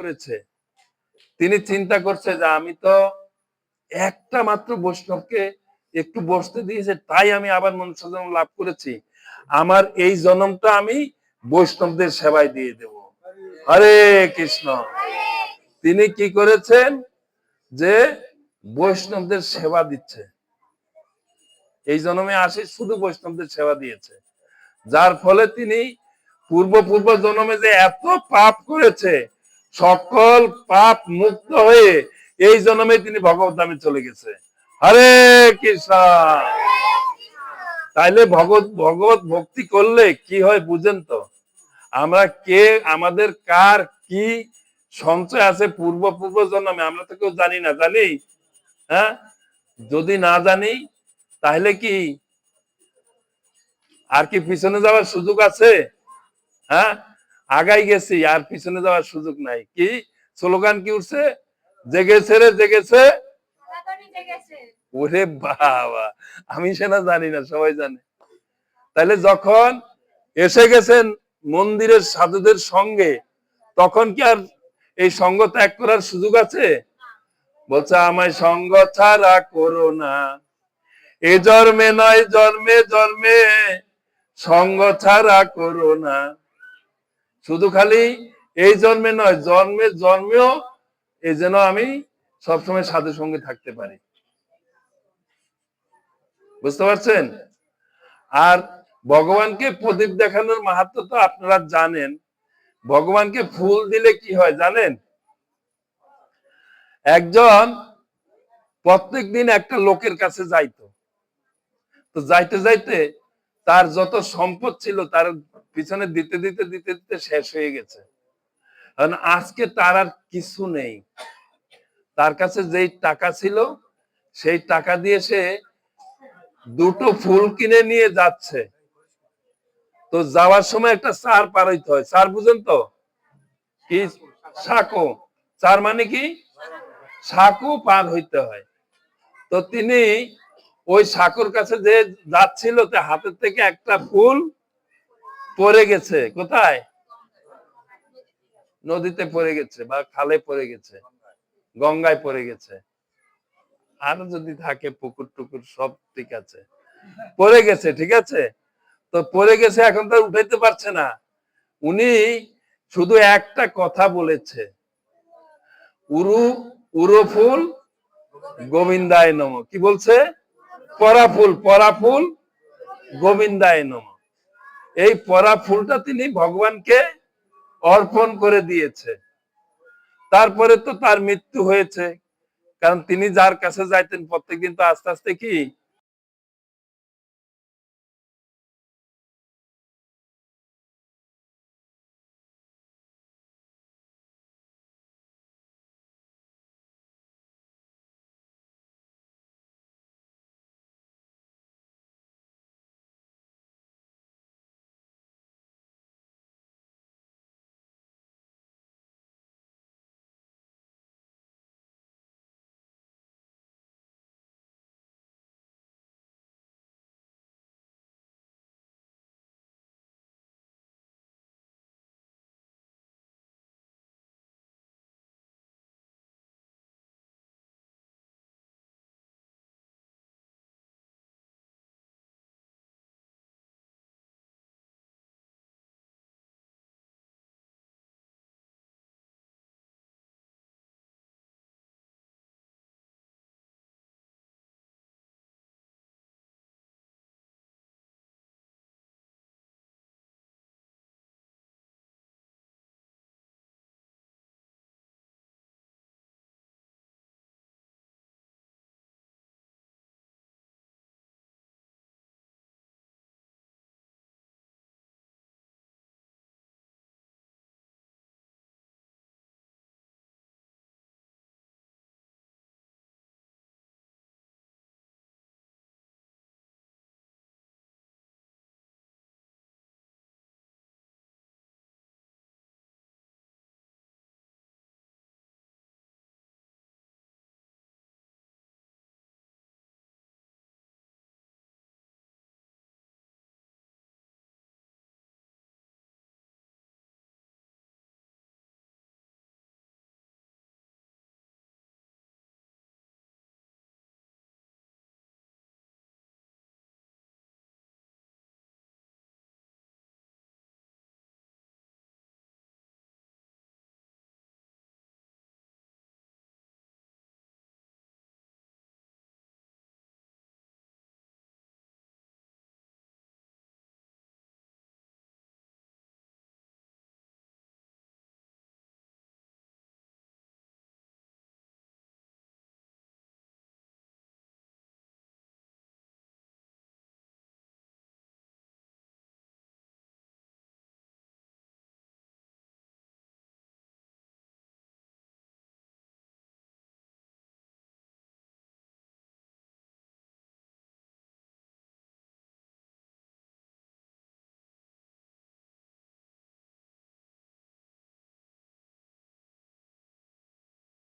করেছে। তিনি চিন্তা করছে যে আমি তো একটা মাত্র বৈষ্ণবকে একটু বসতে দিয়েছে, তাই আমি আবার মনুষ্য জন্ম লাভ করেছি। আমার এই জন্মটা আমি বৈষ্ণবদের সেবায় দিয়ে দেব। হরে কৃষ্ণ। তিনি কি করেছেন যে বৈষ্ণবদের সেবা দিচ্ছে। এই জন্মে আসে শুধু বৈষ্ণবদের সেবা দিয়েছে। যার ফলে তিনি পূর্ব পূর্ব জন্মে যে এত পাপ করেছে সকল পাপ মুক্ত হয়ে এই জন্মে তিনি ভগবত ধামে চলে গেছে। হরে কৃষ্ণ। তাইলে ভগৎ ভগবত ভক্তি করলে কি হয় বুঝেন তো? আমরা কে, আমাদের কার কি সঞ্চয় আছে পূর্ব পূর্ব জন্মে? আমরা তো কেউ জানি না, জানি? হ্যাঁ? যদি না জানি তাহলে কি? আর কি পিছনে যাওয়ার সুযোগ আছে? হ্যাঁ? আগাই গেছি আর পিছনে যাওয়ার সুযোগ নাই। কি? স্লোগান কি উঠছে? জেগেছে রে জেগেছে। ওরে বাবা আমি সেটা জানি না সবাই জানে। তাহলে যখন এসে গেছেন মন্দিরের সাধুদের সঙ্গে তখন কি আর এই সঙ্গ ত্যাগ করার সুযোগ আছে? বলছে আমায় সঙ্গ ছাড়া করো না। এ জন্মে নয় জন্মে জন্মে সঙ্গ ছাড়া করো না। শুধু খালি এই জন্মে নয়, জন্মে জন্মেও এই যেন আমি সবসময় সাধু সঙ্গে থাকতে পারি। বুঝতে পারছেন? আর ভগবানকে প্রদীপ দেখানোর মাহাত্ম তো আপনারা জানেন। ভগবানকে ফুল দিলে কি হয় জানেন? একজন প্রত্যেক দিন একটা লোকের কাছে যাইতো। তো যাইতে যাইতে তার যত সম্পদ ছিল তার পিছনে দিতে দিতে দিতে দিতে শেষ হয়ে গেছে। কারণ আজকে তার আর কিছু নেই। তার কাছে যেই টাকা ছিল, সেই টাকা দিয়ে সে দুটো ফুল কিনে নিয়ে যাচ্ছে। তো যাওয়ার সময় একটা সার পার হইতে হয়। চার বুঝেন তো? কি? সাঁকো। চার মানে কি? সাঁকো পার হইতে হয়। তো তিনি ওই সাঁকুর কাছে যে যাচ্ছিল হাতের থেকে একটা ফুল পড়ে গেছে, কোথায়? নদীতে পড়ে গেছে বা খালে পড়ে গেছে, গঙ্গায় পড়ে গেছে। আরও যদি থাকে পুকুর টুকুর সব ঠিক আছে। পড়ে গেছে, ঠিক আছে? তো পড়ে গেছে, এখন তো উঠাইতে পারছে না। উনি শুধু একটা কথা বলেছে, উরু উরো ফুল গোবিন্দায় নম। কি বলছে? পরা ফুল পরা ফুল গোবিন্দায় নম। এই পরা ফুলটা তিনি ভগবানকে অর্পণ করে দিয়েছে। তারপরে তো তার মৃত্যু হয়েছে। কারণ তিনি যার কাছে যাইতেন প্রত্যেকদিন তো আস্তে আস্তে কি